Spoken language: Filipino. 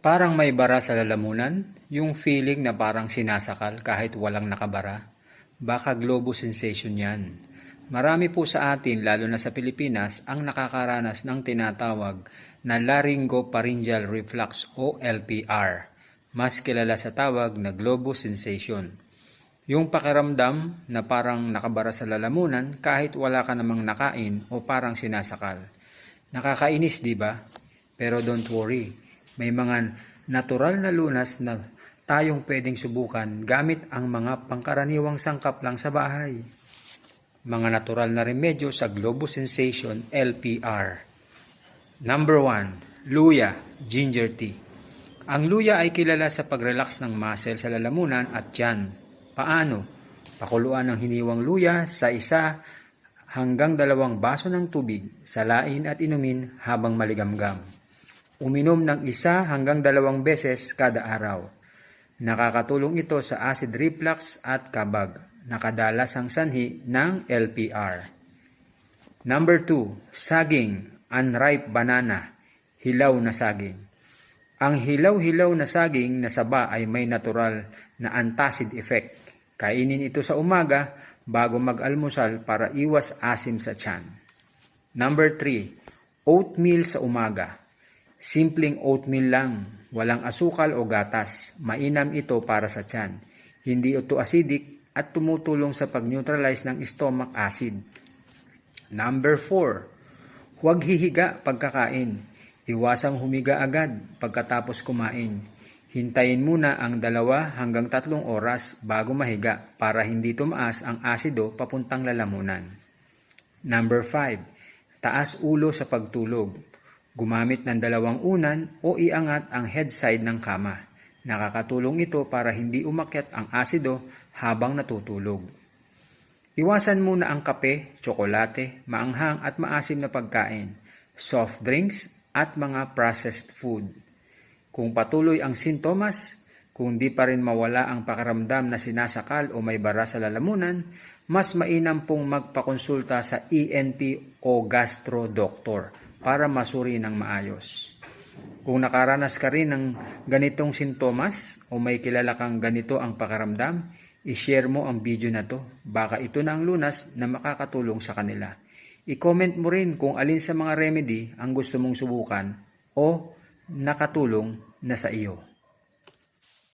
Parang may bara sa lalamunan, yung feeling na parang sinasakal kahit walang nakabara. Baka globo sensation yan. Marami po sa atin, lalo na sa Pilipinas, ang nakakaranas ng tinatawag na laryngopharyngeal reflux o LPR. Mas kilala sa tawag na globo sensation. Yung pakiramdam na parang nakabara sa lalamunan kahit wala ka namang nakain o parang sinasakal. Nakakainis, di ba? Pero don't worry, may mga natural na lunas na tayong pwedeng subukan gamit ang mga pangkaraniwang sangkap lang sa bahay. Mga natural na remedyo sa Globo Sensation LPR. Number 1. Luya, ginger tea. Ang luya ay kilala sa pag-relax ng muscle sa lalamunan at tiyan. Paano? Pakuluan ng hiniwang luya sa isa hanggang dalawang baso ng tubig, salain at inumin habang maligamgam. Uminom ng isa hanggang dalawang beses kada araw. Nakakatulong ito sa acid reflux at kabag, nakadalas ang sanhi ng LPR. Number 2, saging, unripe banana, hilaw na saging. Ang hilaw-hilaw na saging na saba ay may natural na antacid effect. Kainin ito sa umaga bago mag-almusal para iwas asim sa tiyan. Number 3, oatmeal sa umaga. Simpleng oatmeal lang, walang asukal o gatas. Mainam ito para sa tiyan. Hindi ito acidic at tumutulong sa pag-neutralize ng stomach acid. Number 4, huwag hihiga pagkakain. Iwasang humiga agad pagkatapos kumain. Hintayin muna ang dalawa hanggang tatlong oras bago mahiga para hindi tumaas ang asido papuntang lalamunan. Number 5. Taas ulo sa pagtulog. Gumamit ng dalawang unan o iangat ang head side ng kama. Nakakatulong ito para hindi umakyat ang asido habang natutulog. Iwasan muna ang kape, tsokolate, maanghang at maasim na pagkain, soft drinks at mga processed food. Kung patuloy ang sintomas, kung di pa rin mawala ang pakiramdam na sinasakal o may bara sa lalamunan, mas mainam pong magpakonsulta sa ENT o gastro doctor para masuri ng maayos. Kung nakaranas ka rin ng ganitong sintomas o may kilala kang ganito ang pakiramdam, i-share mo ang video na to. Baka ito na ang lunas na makakatulong sa kanila. I-comment mo rin kung alin sa mga remedy ang gusto mong subukan o nakatulong na sa iyo.